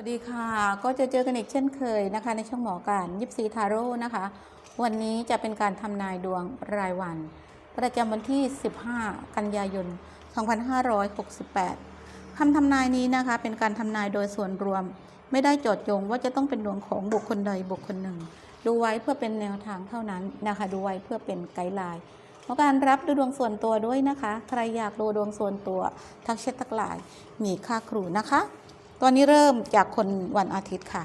สวัสดีค่ะ ก็จะเจอกันอีกเช่นเคยนะคะ ในช่องหมอการยิปซีทาโร่นะคะ วันนี้จะเป็นการทำนายดวงรายวัน ประจำวันที่ 15 กันยายน 2568 คำทำนายนี้นะคะ เป็นการทำนายโดยส่วนรวม ไม่ได้จดจงว่าจะต้องเป็นดวงของบุคคลใดบุคคลหนึ่ง ดูไว้เพื่อเป็นแนวทางเท่านั้นนะคะ ดูไว้เพื่อเป็นไกด์ไลน์เพราะการรับดูดวงส่วนตัวด้วยนะคะ ใครอยากดูดวงส่วนตัวทักแชททักไลน์มีค่าครูนะคะ ตอนนี้เริ่มจากคนวันอาทิตย์ค่ะ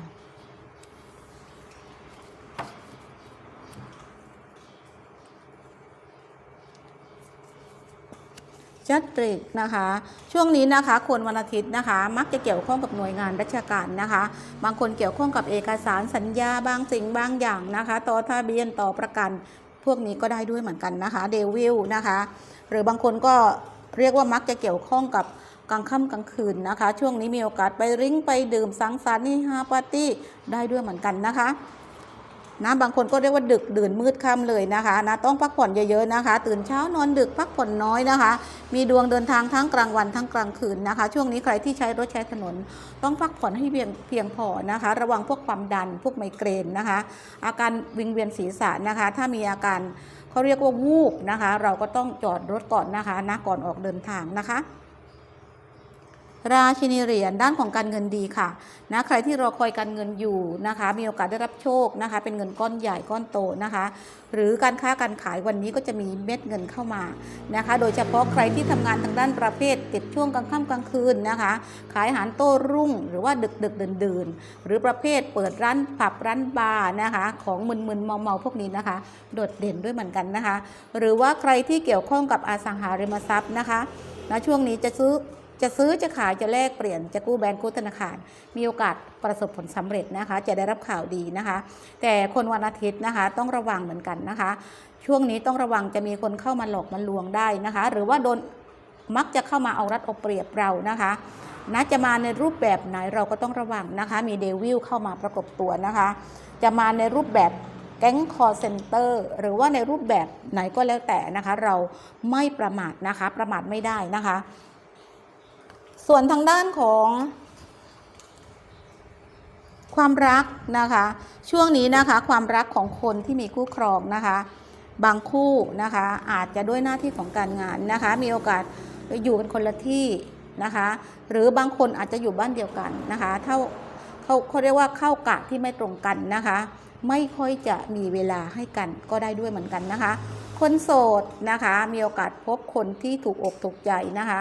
จัดริกนะคะ ช่วงนี้นะคะคนวันอาทิตย์นะคะ มักจะเกี่ยวข้องกับหน่วยงานราชการนะคะ บางคนเกี่ยวข้องกับเอกสารสัญญาบางสิ่งบางอย่างนะคะต่อทะเบียนต่อประกันพวกนี้ก็ได้ด้วยเหมือนกันนะคะเดวิลนะคะ หรือบางคนก็เรียกว่ามักจะเกี่ยวข้องกับ กลางค่ำกลางคืนนะคะ ช่วงนี้มีโอกาสไปริ้งไปดื่มสังสรรค์นี่ฮาปาร์ตี้ได้ด้วยเหมือนกันนะคะนะบางคนก็เรียกว่าดึกดื่นมืดค่ำเลยนะคะนะต้องพักผ่อนเยอะๆนะคะ ตื่นเช้านอนดึกพักผ่อนน้อยนะคะ มีดวงเดินทางทั้งกลางวันทั้งกลางคืนนะคะ ช่วงนี้ใครที่ใช้รถใช้ถนน ต้องพักผ่อนให้เพียงเพียงพอนะคะ ระวังพวกความดันพวกไมเกรนนะคะ อาการวิงเวียนศีรษะนะคะ ถ้ามีอาการเขาเรียกว่าวูบนะคะ เราก็ต้องจอดรถก่อนนะคะนะก่อนออกเดินทางนะคะ ราชินีเหรียญด้านของการเงินดีค่ะนะใครที่รอคอยการเงินอยู่นะคะ มีโอกาสได้รับโชคนะคะ เป็นเงินก้อนใหญ่ก้อนโตนะคะ หรือการค้าการขายวันนี้ก็จะมีเม็ดเงินเข้ามานะคะ โดยเฉพาะใครที่ทำงานทางด้านประเภท ติดช่วงกลางค่ำกลางคืนนะคะ ขายอาหารโต้รุ่ง หรือว่าดึกดึกเดื่นดื่นหรือประเภทเปิดร้านผับร้านบาร์นะคะ ของมึนๆเมาๆพวกนี้นะคะ โดดเด่นด้วยเหมือนกันนะคะ หรือว่าใครที่เกี่ยวข้องกับอสังหาริมทรัพย์นะคะนช่วงนี้จะซื้อ จะซื้อจะขายจะแลกเปลี่ยนจะกู้แบงก์กู้ธนาคาร มีโอกาสประสบผลสำเร็จนะคะ จะได้รับข่าวดีนะคะ แต่คนวันอาทิตย์นะคะ ต้องระวังเหมือนกันนะคะ ช่วงนี้ต้องระวังจะมีคนเข้ามาหลอกมาลวงได้นะคะ หรือว่าโดนมักจะเข้ามาเอารัดเอาเปรียบเรานะคะนะจะมาในรูปแบบไหนเราก็ต้องระวังนะคะ มีเดวิลเข้ามาประกบตัวนะคะ จะมาในรูปแบบแก๊งคอร์เซนเตอร์หรือว่าในรูปแบบไหนก็แล้วแต่นะคะ เราไม่ประมาทนะคะ ประมาทไม่ได้นะคะ ส่วนทางด้านของความรักนะคะ ช่วงนี้นะคะความรักของคนที่มีคู่ครองนะคะ บางคู่นะคะอาจจะด้วยหน้าที่ของการงานนะคะ มีโอกาสอยู่กันคนละที่นะคะ หรือบางคนอาจจะอยู่บ้านเดียวกันนะคะเท่าเขาเขาเรียกว่าเข้ากะที่ไม่ตรงกันนะคะ ไม่ค่อยจะมีเวลาให้กันก็ได้ด้วยเหมือนกันนะคะ คนโสดนะคะมีโอกาสพบคนที่ถูกอกถูกใจนะคะ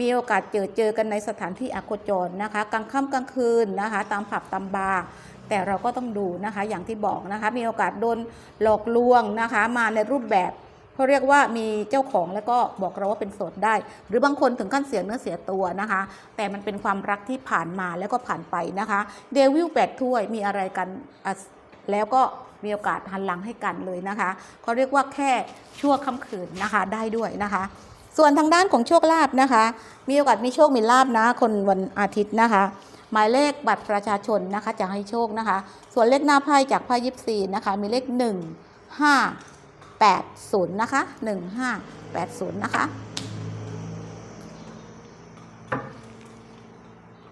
มีโอกาสเจอเจอกันในสถานที่อโคจรนะคะ กลางค่ำกลางคืนนะคะ ตามผับตามบาร์แต่เราก็ต้องดูนะคะอย่างที่บอกนะคะ มีโอกาสโดนหลอกลวงนะคะ มาในรูปแบบเขาเรียกว่ามีเจ้าของแล้วก็บอกเราว่าเป็นโสดได้ หรือบางคนถึงขั้นเสียเนื้อเสียตัวนะคะ แต่มันเป็นความรักที่ผ่านมาแล้วก็ผ่านไปนะคะเดวิลแปดถ้วยมีอะไรกันแล้วก็มีโอกาสหันหลังให้กันเลยนะคะเขาเรียกว่าแค่ชั่วค่ำคืนนะคะได้ด้วยนะคะ ส่วนทางด้านของโชคลาภนะคะ มีโอกาสมีโชคมีลาภนะ คนวันอาทิตย์นะคะ หมายเลขบัตรประชาชนนะคะจะให้โชคนะคะ ส่วนเลขหน้าไพ่จากไพ่ยิปซีนะคะ มีเลข 1 5 8 0นะคะ1 5 8 0นะคะ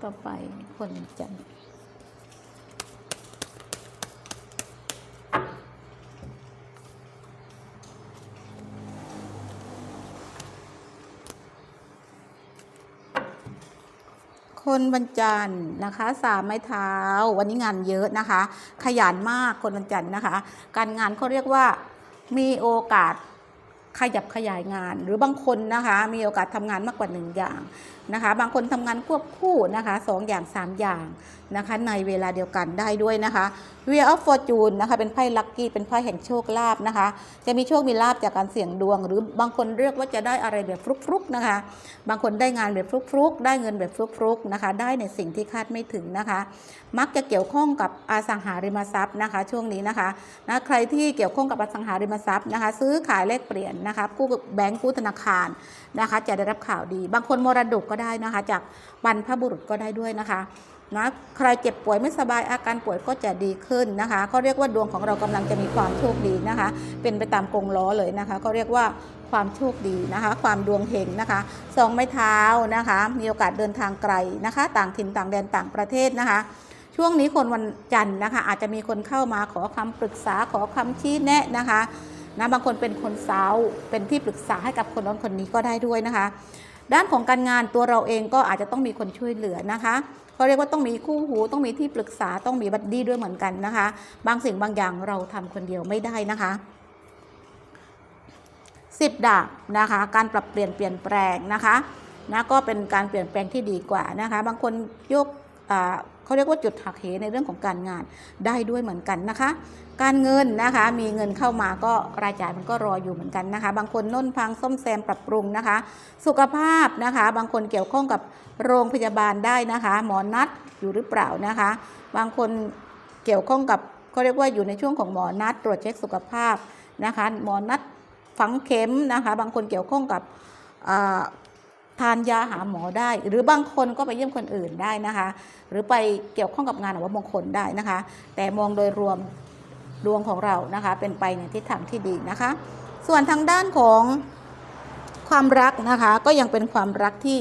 ต่อไปคนจันทร์ คนบรรจันนะคะสามไม้เท้า วันนี้งานเยอะนะคะ ขยันมากคนบรรจันนะคะ การงานเขาเรียกว่ามีโอกาส ขยับขยายงาน หรือบางคนนะคะมีโอกาสทำงานมากกว่าหนึ่งอย่างนะคะ บางคนทำงานควบคู่นะคะสองอย่างสามอย่างนะคะในเวลาเดียวกันได้ด้วยนะคะ Wheel of Fortune นะคะเป็นไพ่ลัคกี้เป็นไพ่แห่งโชคลาภนะคะ จะมีโชคมีลาภจากการเสี่ยงดวง หรือบางคนเรียกว่าจะได้อะไรแบบฟลุกๆนะคะ บางคนได้งานแบบฟลุกๆ ได้เงินแบบฟลุกๆนะคะ ได้ในสิ่งที่คาดไม่ถึงนะคะ มักจะเกี่ยวข้องกับอสังหาริมทรัพย์นะคะ ช่วงนี้นะคะนะใครที่เกี่ยวข้องกับอสังหาริมทรัพย์นะคะ ซื้อขายแลกเปลี่ยนนะคะกู้แบงก์กู้ธนาคารนะคะ จะได้รับข่าวดี บางคนมรดกก็ได้นะคะ จากบรรพบุรุษก็ได้ด้วยนะคะนะใครเจ็บป่วยไม่สบายอาการป่วยก็จะดีขึ้นนะคะเขาเรียกว่าดวงของเรากำลังจะมีความโชคดีนะคะ เป็นไปตามกงล้อเลยนะคะเขาเรียกว่าความโชคดีนะคะ ความดวงเฮงนะคะสองไม้เท้านะคะ มีโอกาสเดินทางไกลนะคะ ต่างถิ่นต่างแดนต่างประเทศนะคะ ช่วงนี้คนวันจันทร์นะคะ อาจจะมีคนเข้ามาขอคำปรึกษาขอคำชี้แนะนะคะ นะบางคนเป็นคนเซาเป็นที่ปรึกษาให้กับคนนั้นคนนี้ก็ได้ด้วยนะคะ ด้านของการงานตัวเราเองก็อาจจะต้องมีคนช่วยเหลือนะคะเขาเรียกว่าต้องมีคู่หูต้องมีที่ปรึกษาต้องมีบัดดี้ด้วยเหมือนกันนะคะ บางสิ่งบางอย่างเราทำคนเดียวไม่ได้นะคะสิบดาบนะคะ การปรับเปลี่ยนเปลี่ยนแปลงนะคะนะก็เป็นการเปลี่ยนแปลงที่ดีกว่านะคะ บางคนยกอ่า เขาเรียกว่าจุดหักเหในเรื่องของการงานได้ด้วยเหมือนกันนะคะ การเงินนะคะมีเงินเข้ามาก็รายจ่ายมันก็รออยู่เหมือนกันนะคะ บางคนน้นพังซ่อมแซมปรับปรุงนะคะ สุขภาพนะคะ บางคนเกี่ยวข้องกับโรงพยาบาลได้นะคะ หมอนัดอยู่หรือเปล่านะคะ บางคนเกี่ยวข้องกับเขาเรียกว่าอยู่ในช่วงของหมอนัดตรวจเช็คสุขภาพนะคะ หมอนัดฝังเข็มนะคะ บางคนเกี่ยวข้องกับาทานยาหาหมอได้ หรือบางคนก็ไปเยี่ยมคนอื่นได้นะคะ หรือไปเกี่ยวข้องกับงานหรือว่ามงคลได้นะคะ แต่มองโดยรวมดวงของเรานะคะ เป็นไปในทิศทางที่ดีนะคะ ส่วนทางด้านของความรักนะคะก็ยังเป็นความรักที่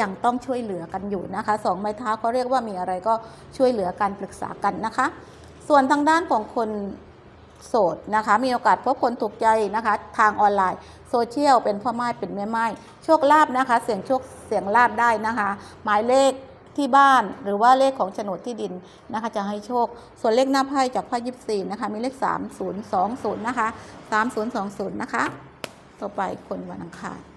ยังต้องช่วยเหลือกันอยู่นะคะสองไม้เท้าเขาเรียกว่ามีอะไรก็ช่วยเหลือกันปรึกษากันนะคะ ส่วนทางด้านของคนโสดนะคะ มีโอกาสพบคนถูกใจนะคะ ทางออนไลน์โซเชียลเป็นพ่อไม้เป็นแม่ไม้ โชคลาภนะคะ เสียงโชคเสียงลาบได้นะคะ หมายเลขที่บ้านหรือว่าเลขของโฉนดที่ดินนะคะ จะให้โชค ส่วนเลขหน้าไพ่จากไพ่ยิบสี่นะคะ มีเลข 3020 นะคะ 3020 นะคะ ต่อไปคนวันอังคาร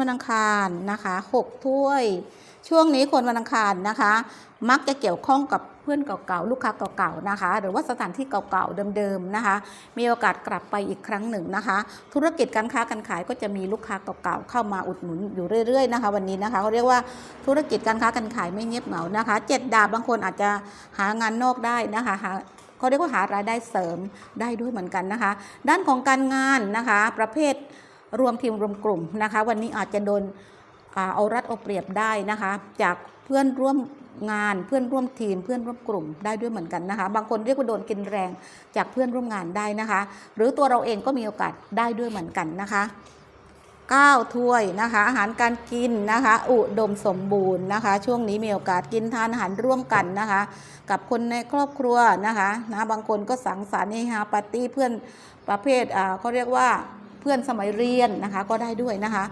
วันอังคารนะคะหกถ้วย ช่วงนี้คนวันอังคารนะคะ มักจะเกี่ยวข้องกับเพื่อนเก่าๆลูกค้าเก่าๆนะคะ หรือว่าสถานที่เก่าๆเดิมๆนะคะ มีโอกาสกลับไปอีกครั้งหนึ่งนะคะ ธุรกิจการค้าการขายก็จะมีลูกค้าเก่าๆเข้ามาอุดหนุนอยู่เรื่อยๆนะคะ วันนี้นะคะเขาเรียกว่าธุรกิจการค้าการขายไม่เงียบเหงานะคะเจ็ดดาบบางคนอาจจะหางานนอกได้นะคะหาเขาเรียกว่าหารายได้เสริมได้ด้วยเหมือนกันนะคะ ด้านของการงานนะคะ ประเภท รวมทีมรวมกลุ่มนะคะ วันนี้อาจจะโดนเอารัดเอาเปรียบได้นะคะ จากเพื่อนร่วมงานเพื่อนร่วมทีมเพื่อนร่วมกลุ่มได้ด้วยเหมือนกันนะคะ บางคนเรียกว่าโดนกินแรงจากเพื่อนร่วมงานได้นะคะ หรือตัวเราเองก็มีโอกาสได้ด้วยเหมือนกันนะคะ9ถ้วยนะคะอาหารการกินนะคะ อุดมสมบูรณ์นะคะ ช่วงนี้มีโอกาสกินทานอาหารร่วมกันนะคะ กับคนในครอบครัวนะคะนะบางคนก็สังสรรค์เฮฮาปาร์ตี้เพื่อนประเภทอ่าเขาเรียกว่า พื่อนสมัยเรียนนะคะก็ได้ด้วยนะคะ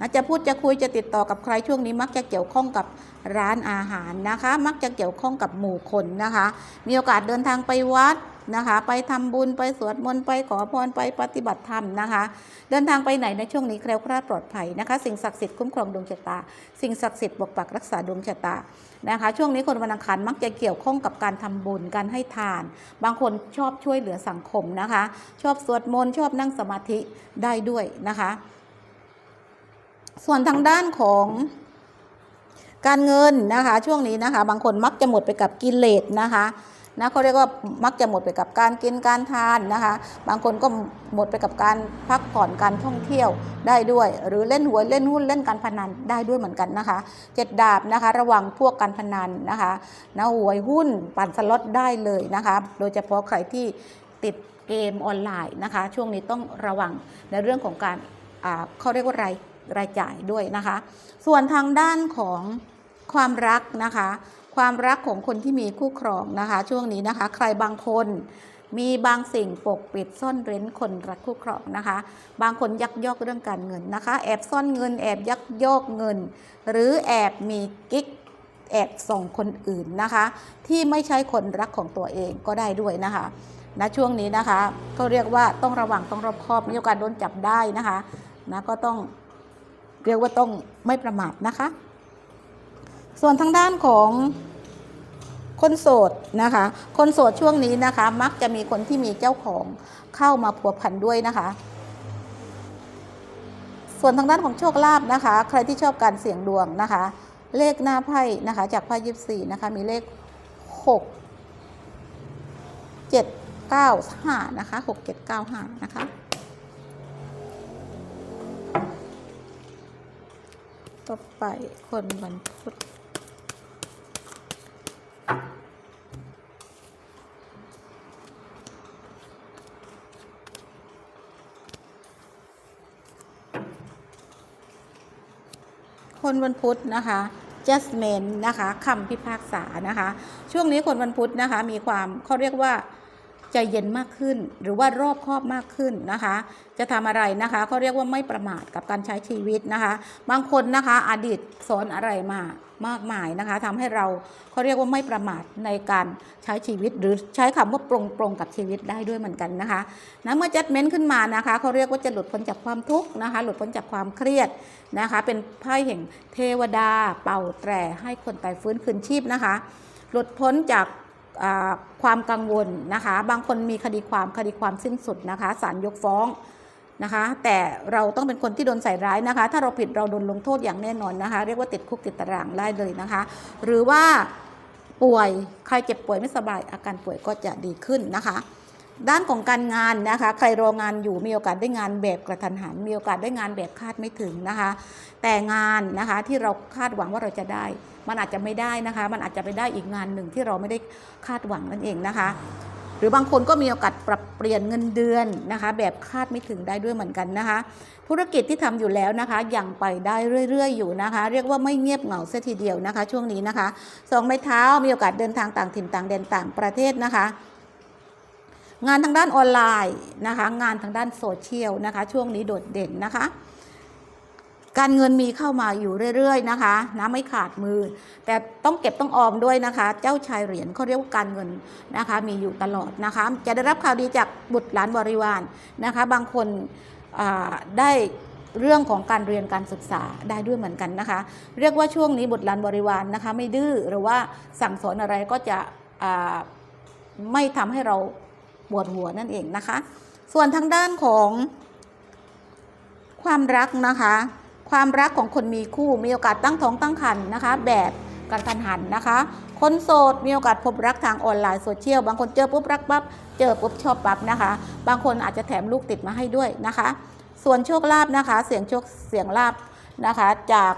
นะจะพูดจะคุยจะติดต่อกับใครช่วงนี้มักจะเกี่ยวข้องกับร้านอาหารนะคะ มักจะเกี่ยวข้องกับหมู่คนนะคะ มีโอกาสเดินทางไปวัด นะคะ ไปทำบุญไปสวดมนต์ไปขอพรไปปฏิบัติธรรมนะคะ เดินทางไปไหนในช่วงนี้แคล้วคลาดปลอดภัยนะคะ สิ่งศักดิ์สิทธิ์คุ้มครองดวงชะตา สิ่งศักดิ์สิทธิ์ปกปักรักษาดวงชะตานะคะ ช่วงนี้คนวันอังคารมักจะเกี่ยวข้องกับการทำบุญการให้ทาน บางคนชอบช่วยเหลือสังคมนะคะ ชอบสวดมนต์ชอบนั่งสมาธิได้ด้วยนะคะ ส่วนทางด้านของการเงินนะคะ ช่วงนี้นะคะ บางคนมักจะหมดไปกับกิเลสนะคะ นะเขาเรียกว่ามักจะหมดไปกับการกินการทานนะคะ บางคนก็หมดไปกับการพักผ่อนการท่องเที่ยวได้ด้วย หรือเล่นหวยเล่นหุ้นเล่นการพนันได้ด้วยเหมือนกันนะคะเจ็ดดาบนะคะ ระวังพวกการพนันนะคะนะหวยหุ้นปั่นสล็อตได้เลยนะคะ โดยเฉพาะใครที่ติดเกมออนไลน์นะคะ ช่วงนี้ต้องระวังในเรื่องของการเขาเรียกว่ารายรายจ่ายด้วยนะคะ ส่วนทางด้านของความรักนะคะ ความรักของคนที่มีคู่ครองนะคะ ช่วงนี้นะคะ ใครบางคนมีบางสิ่งปกปิดซ่อนเร้นคนรักคู่ครองนะคะ บางคนยักยอกเรื่องการเงินนะคะ แอบซ่อนเงิน แอบยักยอกเงิน หรือแอบมีกิ๊กแอบส่งคนอื่นนะคะ ที่ไม่ใช่คนรักของตัวเองก็ได้ด้วยนะคะณช่วงนี้นะคะ ก็เรียกว่าต้องระวังต้องรอบคอบมีโอกาสโดนจับได้นะคะนะก็ต้องเรียกว่าต้องไม่ประมาทนะคะ ส่วนทางด้านของคนโสดนะคะ คนโสดช่วงนี้นะคะ มักจะมีคนที่มีเจ้าของเข้ามาพัวพันด้วยนะคะ ส่วนทางด้านของโชคลาภนะคะ ใครที่ชอบการเสี่ยงดวงนะคะ เลขหน้าไพ่นะคะ จากไพ่ยิบสี่นะคะ มีเลขหกเจ็ดเก้าห้านะคะหกเจ็ดเก้าห้านะคะ ต่อไปคนวันพุธ คนวันพุธนะคะ judgment นะคะคำพิพากษานะคะ ช่วงนี้คนวันพุธนะคะ มีความเขาเรียกว่าใจเย็นมากขึ้น หรือว่ารอบคอบมากขึ้นนะคะ จะทำอะไรนะคะเขาเรียกว่าไม่ประมาทกับการใช้ชีวิตนะคะ บางคนนะคะอดีตสอนอะไรมา มากมายนะคะทำให้เราเขาเรียกว่าไม่ประมาทในการใช้ชีวิตหรือใช้คำว่าปรงปรงกับชีวิตได้ด้วยเหมือนกันนะคะนะเมื่อจัดเม้นขึ้นมานะคะเขาเรียกว่าจะหลุดพ้นจากความทุกข์นะคะ หลุดพ้นจากความเครียดนะคะ เป็นไพ่แห่งเทวดา เป่าแตรให้คนตายฟื้นคืนชีพนะคะ หลุดพ้นจากความกังวลนะคะ บางคนมีคดีความคดีความสิ้นสุดนะคะศาลยกฟ้อง นะคะ แต่เราต้องเป็นคนที่โดนใส่ร้ายนะคะ ถ้าเราผิดเราโดนลงโทษอย่างแน่นอนนะคะ เรียกว่าติดคุกติดตารางได้เลยนะคะ หรือว่าป่วยใครเจ็บป่วยไม่สบายอาการป่วยก็จะดีขึ้นนะคะด้านของการงานนะคะ ใครรองานอยู่มีโอกาสได้งานแบบกระทันหัน มีโอกาสได้งานแบบคาดไม่ถึงนะคะ แต่งานนะคะที่เราคาดหวังว่าเราจะได้ มันอาจจะไม่ได้นะคะ มันอาจจะไปได้อีกงานหนึ่งที่เราไม่ได้คาดหวังนั่นเองนะคะ รือบางคนก็มีโอกาสปรับเปลี่ยนเงินเดือนนะคะ แบบคาดไม่ถึงได้ด้วยเหมือนกันนะคะ ธุรกิจที่ทำอยู่แล้วนะคะยังไปได้เรื่อย ๆ อยู่นะคะ เรียกว่าไม่เงียบเหงาเสียทีเดียวนะคะ ช่วงนี้นะคะสองไม้เท้ามีโอกาสเดินทางต่างถิ่นต่างแดนต่างประเทศนะคะงานทางด้านออนไลน์นะคะ งานทางด้านโซเชียลนะคะ ช่วงนี้โดดเด่นนะคะ การเงินมีเข้ามาอยู่เรื่อยๆนะคะนะไม่ขาดมือ แต่ต้องเก็บต้องออมด้วยนะคะ เจ้าชายเหรียญเขาเรียกว่าการเงินนะคะ มีอยู่ตลอดนะคะ จะได้รับข่าวดีจากบุตรหลานบริวารนะคะ บางคนได้เรื่องของการเรียนการศึกษาได้ด้วยเหมือนกันนะคะ เรียกว่าช่วงนี้บุตรหลานบริวารนะคะ ไม่ดื้อหรือว่าสั่งสอนอะไรก็จะไม่ทำให้เราปวดหัวนั่นเองนะคะ ส่วนทางด้านของความรักนะคะ ความรักของคนมีคู่มีโอกาสตั้งท้องตั้งครรภ์นะคะ แบบกระทันหันนะคะ คนโสดมีโอกาสพบรักทางออนไลน์โซเชียลบางคนเจอปุ๊บรักปั๊บเจอปุ๊บชอบปั๊บนะคะ บางคนอาจจะแถมลูกติดมาให้ด้วยนะคะ ส่วนโชคลาภนะคะ เสียงโชคเสียงลาบนะคะจาก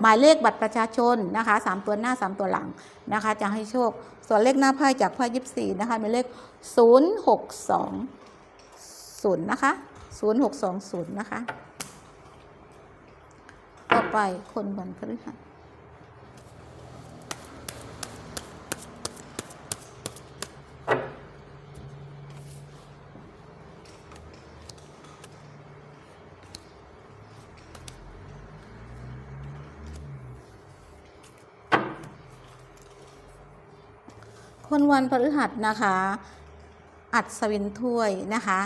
หมายเลขบัตรประชาชนนะคะสามตัวหน้าสามตัวหลังนะคะ จะให้โชค ส่วนเลขหน้าไพ่จากไพ่ยิบสี่นะคะเป็นเลขศูนย์หกสองศูนย์นะคะ ศูนย์หกสองศูนย์นะคะ ต่อไปคนวันพฤหัสคนวันพฤหัสนะคะ อัศวินถ้วยนะคะ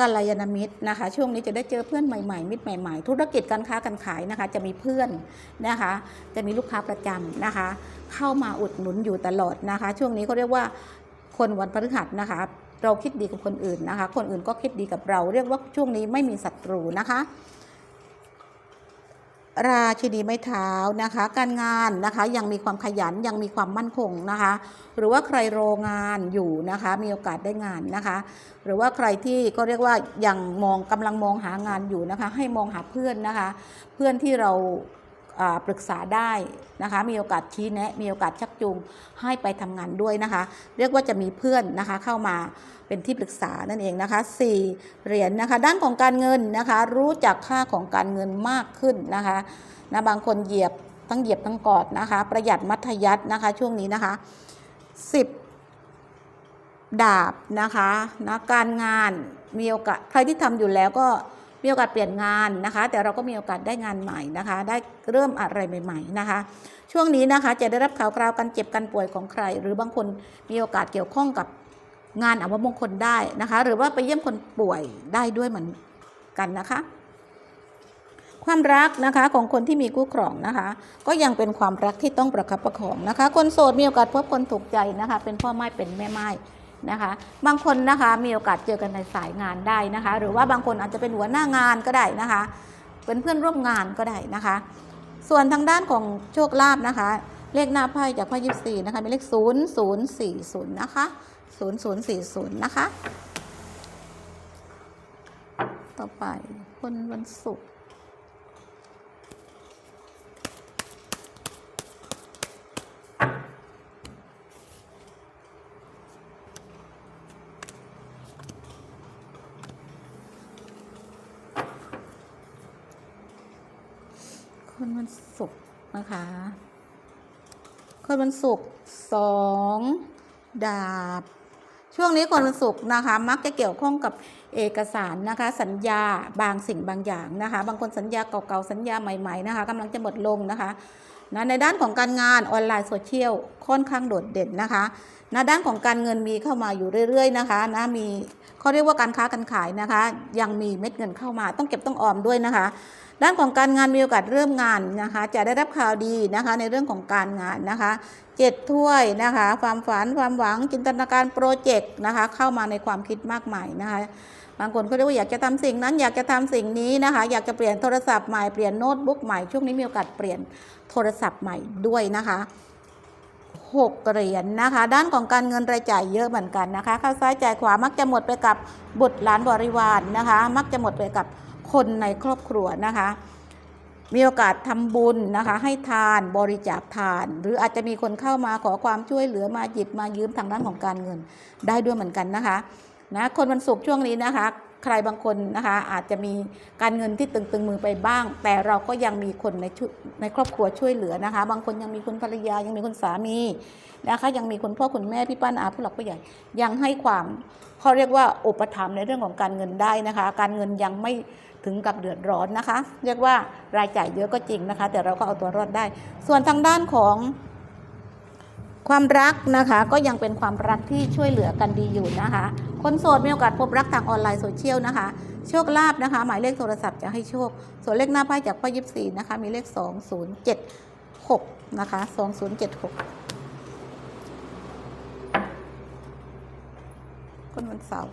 กัลยาณมิตรนะคะ ช่วงนี้จะได้เจอเพื่อนใหม่ๆ มิตรใหม่ ๆ ธุรกิจการค้าการขายนะคะ จะมีเพื่อนนะคะ จะมีลูกค้าประจำนะคะ เข้ามาอุดหนุนอยู่ตลอดนะคะ ช่วงนี้เขาเรียกว่าคนวันพฤหัสนะคะ เราคิดดีกับคนอื่นนะคะ คนอื่นก็คิดดีกับเรา เรียกว่าช่วงนี้ไม่มีศัตรูนะคะ ราชินีไม้เท้านะคะ การงานนะคะยังมีความขยันยังมีความมั่นคงนะคะ หรือว่าใครโรงานอยู่นะคะ มีโอกาสได้งานนะคะ หรือว่าใครที่ก็เรียกว่ายังมองกำลังมองหางานอยู่นะคะ ให้มองหาเพื่อนนะคะ เพื่อนที่เรา ปรึกษาได้นะคะ มีโอกาสชี้แนะ มีโอกาสชักจูงให้ไปทำงานด้วยนะคะ เรียกว่าจะมีเพื่อนนะคะเข้ามาเป็นที่ปรึกษานั่นเองนะคะสี่เหรียญนะคะ ด้านของการเงินนะคะ รู้จักค่าของการเงินมากขึ้นนะคะนะบางคนเหยียบทั้งเหยียบทั้งกอดนะคะ ประหยัดมัธยัตินะคะช่วงนี้นะคะสิบดาบนะคะนะการงานมีโอกาสใครที่ทำอยู่แล้วก็ มีโอกาสเปลี่ยนงานนะคะ แต่เราก็มีโอกาสได้งานใหม่นะคะ ได้เริ่มอะไรใหม่ ๆนะคะ ช่วงนี้นะคะจะได้รับข่าวคราวการเจ็บการป่วยของใคร หรือบางคนมีโอกาสเกี่ยวข้องกับงานอวมงคลได้นะคะ หรือว่าไปเยี่ยมคนป่วยได้ด้วยเหมือนกันนะคะความรักนะคะของคนที่มีคู่ครองนะคะ ก็ยังเป็นความรักที่ต้องประคับประคองนะคะ คนโสดมีโอกาสพบคนถูกใจนะคะ เป็นพ่อไม้เป็นแม่ไม้ นะคะ บางคนนะคะมีโอกาสเจอกันในสายงานได้นะคะ หรือว่าบางคนอาจจะเป็นหัวหน้างานก็ได้นะคะ เป็นเพื่อนร่วมงานก็ได้นะคะ ส่วนทางด้านของโชคลาภนะคะ เลขหน้าไพ่จากไพ่ยิปซีนะคะเป็นเลข0040นะคะ0040นะคะ ต่อไปคนวันศุกร์คนวันศุกร์ นะคะคนวันศุกร์สองดาบ ช่วงนี้คนวันศุกร์นะคะ มักจะเกี่ยวข้องกับเอกสารนะคะ สัญญาบางสิ่งบางอย่างนะคะ บางคนสัญญาเก่าๆสัญญาใหม่ๆนะคะกำลังจะหมดลงนะคะ นะในด้านของการงานออนไลน์โซเชียลค่อนข้างโดดเด่นนะคะในด้านของการเงินมีเข้ามาอยู่เรื่อยๆนะคะนะมีเขาเรียกว่าการค้าการขายนะคะ ยังมีเม็ดเงินเข้ามาต้องเก็บต้องออมด้วยนะคะ ด้านของการงานมีโอกาสเริ่มงานนะคะ จะได้รับข่าวดีนะคะในเรื่องของการงานนะคะเจ็ดถ้วยนะคะ ความฝันความหวังจินตนาการโปรเจกต์นะคะเข้ามาในความคิดมากมายนะคะ บางคนก็เรียกว่าอยากจะทำสิ่งนั้นอยากจะทำสิ่งนี้นะคะ อยากจะเปลี่ยนโทรศัพท์ใหม่เปลี่ยนโน้ตบุ๊กใหม่ช่วงนี้มีโอกาสเปลี่ยนโทรศัพท์ใหม่ด้วยนะคะหกเหรียญนะคะ ด้านของการเงินรายจ่ายเยอะเหมือนกันนะคะข้าซ้ายจ่ายขวามักจะหมดไปกับบุตรหลานบริวารนะคะ มักจะหมดไปกับคนในครอบครัวนะคะ มีโอกาสทำบุญนะคะ ให้ทานบริจาคทาน หรืออาจจะมีคนเข้ามาขอความช่วยเหลือมาหยิบมายืมทางด้านของการเงินได้ด้วยเหมือนกันนะคะ นะคนวันศุกร์ช่วงนี้นะคะ ใครบางคนนะคะอาจจะมีการเงินที่ตึงๆมือไปบ้าง แต่เราก็ยังมีคนในในครอบครัวช่วยเหลือนะคะ บางคนยังมีคุณภรรยายังมีคุณสามีนะคะยังมีคุณพ่อคุณแม่พี่ป้าน้าผู้หลักผู้ใหญ่ยังให้ความเขาเรียกว่าอุปถัมภ์ในเรื่องของการเงินได้นะคะ การเงินยังไม่ถึงกับเดือดร้อนนะคะ เรียกว่ารายจ่ายเยอะก็จริงนะคะ แต่เราก็เอาตัวรอดได้ ส่วนทางด้านของ ความรักนะคะก็ยังเป็นความรักที่ช่วยเหลือกันดีอยู่นะคะ คนโสดมีโอกาสพบรักทางออนไลน์โซเชียลนะคะ โชคลาภนะคะ หมายเลขโทรศัพท์จะให้โชค ส่วนเลขหน้าไพ่จากพ่อยิบสี่นะคะ มีเลข 2076 นะคะ 2076 คนวันเสาร์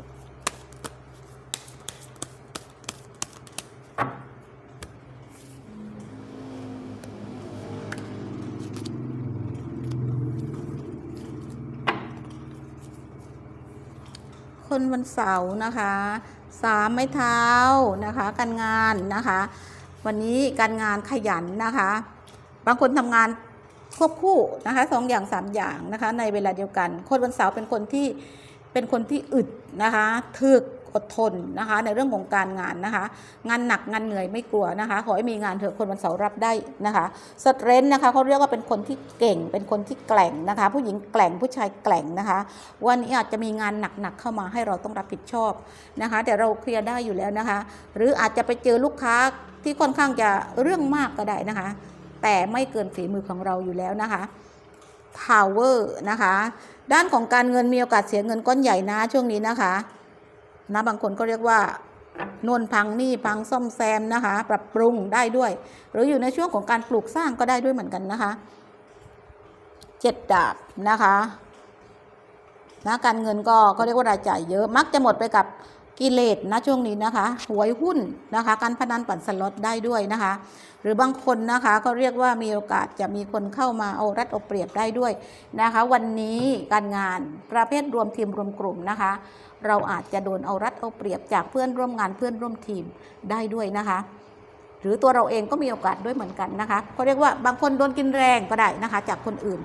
คนวันเสาร์นะคะสามไม้เท้านะคะ การงานนะคะ วันนี้การงานขยันนะคะ บางคนทำงานควบคู่นะคะสองอย่างสามอย่างนะคะ ในเวลาเดียวกัน คนวันเสาร์เป็นคนที่เป็นคนที่อึดนะคะถึก อดทนนะคะ ในเรื่องของการงานนะคะ งานหนักงานเหนื่อยไม่กลัวนะคะ ขอให้มีงานเถอะคนวันเสาร์รับได้นะคะสเตรนท์นะคะเขาเรียกว่าเป็นคนที่เก่ง เป็นคนที่แกล่งนะคะ ผู้หญิงแกล่งผู้ชายแกล่งนะคะ วันนี้อาจจะมีงานหนักๆเข้ามาให้เราต้องรับผิดชอบนะคะ แต่เราเคลียร์ได้อยู่แล้วนะคะ หรืออาจจะไปเจอลูกค้าที่ค่อนข้างจะเรื่องมากก็ได้นะคะ แต่ไม่เกินฝีมือของเราอยู่แล้วนะคะ power นะคะ ด้านของการเงินมีโอกาสเสียเงินก้อนใหญ่นะช่วงนี้นะคะ นะบางคนก็เรียกว่าน่นพังนี่พังซ่อมแซมนะคะ ปรับปรุงได้ด้วย หรืออยู่ในช่วงของการปลูกสร้างก็ได้ด้วยเหมือนกันนะคะเจ็ดดาบนะคะนะการเงินก็ก็เรียกว่ารายจ่ายเยอะมักจะหมดไปกับกิเลสนะช่วงนี้นะคะหวยหุ้นนะคะ การพนันปั่นสล็อตได้ด้วยนะคะ หรือบางคนนะคะก็เรียกว่ามีโอกาสจะมีคนเข้ามาเอารัดเอาเปรียบได้ด้วยนะคะ วันนี้การงานประเภทรวมทีมรวมกลุ่มนะคะ เราอาจจะโดนเอารัดเอาเปรียบจากเพื่อนร่วมงานเพื่อนร่วมทีมได้ด้วยนะคะ หรือตัวเราเองก็มีโอกาสด้วยเหมือนกันนะคะเขาเรียกว่าบางคนโดนกินแรงก็ได้นะคะ จากคนอื่น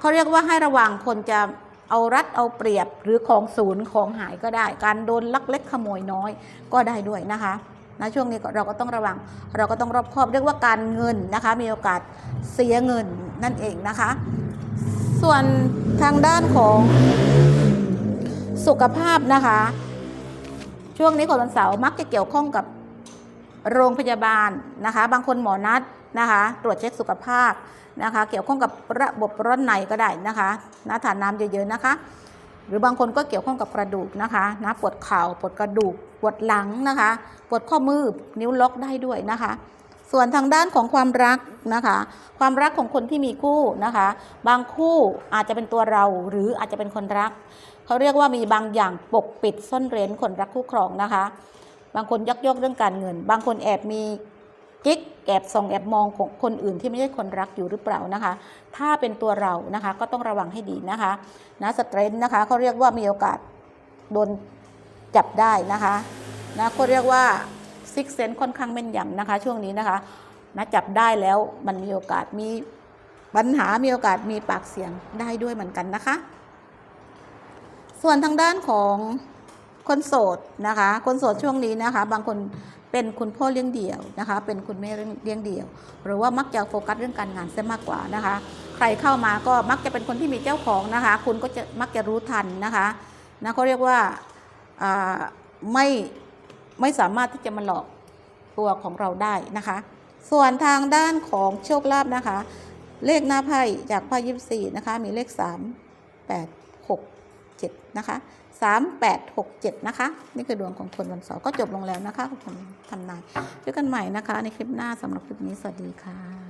เขาเรียกว่าให้ระวังคนจะเอารัดเอาเปรียบหรือของศูนย์ของหายก็ได้ การโดนลักเล็กขโมยน้อยก็ได้ด้วยนะคะนะช่วงนี้เราก็ต้องระวัง เราก็ต้องรอบคอบเรียกว่าการเงินนะคะ มีโอกาสเสียเงินนั่นเองนะคะ ส่วนทางด้านของ สุขภาพนะคะ ช่วงนี้คนวันเสาร์มักจะเกี่ยวข้องกับโรงพยาบาลนะคะ บางคนหมอนัดนะคะ ตรวจเช็คสุขภาพนะคะ เกี่ยวข้องกับระบบร้อนในก็ได้นะคะนะทานน้ำเยอะๆนะคะ หรือบางคนก็เกี่ยวข้องกับกระดูกนะคะนะปวดเข่าปวดกระดูก ปวดหลังนะคะ ปวดข้อมือนิ้วล็อกได้ด้วยนะคะส่วนทางด้านของความรักนะคะ ความรักของคนที่มีคู่นะคะ บางคู่อาจจะเป็นตัวเราหรืออาจจะเป็นคนรัก เขาเรียกว่ามีบางอย่างปกปิดซ่อนเร้นคนรักคู่ครองนะคะ บางคนยักยอกเรื่องการเงิน บางคนแอบมีกิ๊กแอบส่องแอบมองของคนอื่นที่ไม่ใช่คนรักอยู่หรือเปล่านะคะ ถ้าเป็นตัวเรานะคะก็ต้องระวังให้ดีนะคะนะสเตรนท์นะคะเขาเรียกว่ามีโอกาสโดนจับได้นะคะนะเขาเรียกว่าซิกเซนค่อนข้างแม่นยำนะคะ ช่วงนี้นะคะนะจับได้แล้วมันมีโอกาสมีปัญหามีโอกาสมีปากเสียงได้ด้วยเหมือนกันนะคะ ส่วนทางด้านของคนโสดนะคะ คนโสดช่วงนี้นะคะ บางคนเป็นคุณพ่อเลี้ยงเดี่ยวนะคะ เป็นคุณแม่เลี้ยงเดี่ยว หรือว่ามักจะโฟกัสเรื่องการงานซะมากกว่านะคะ ใครเข้ามาก็มักจะเป็นคนที่มีเจ้าของนะคะ คุณก็จะมักจะรู้ทันนะคะนะเขาเรียกว่าไม่ไม่สามารถที่จะมาหลอกตัวของเราได้นะคะ ส่วนทางด้านของโชคลาภนะคะ เลขหน้าไพ่จากไพ่ยิบสี่นะคะ มีเลขสามแปด หกเจ็ดนะคะสามแปดหกเจ็ดนะคะ นี่คือดวงของคนวันเสาร์ก็จบลงแล้วนะคะของผมทำนายเจอกันใหม่นะคะ ในคลิปหน้าสำหรับคลิปนี้สวัสดีค่ะ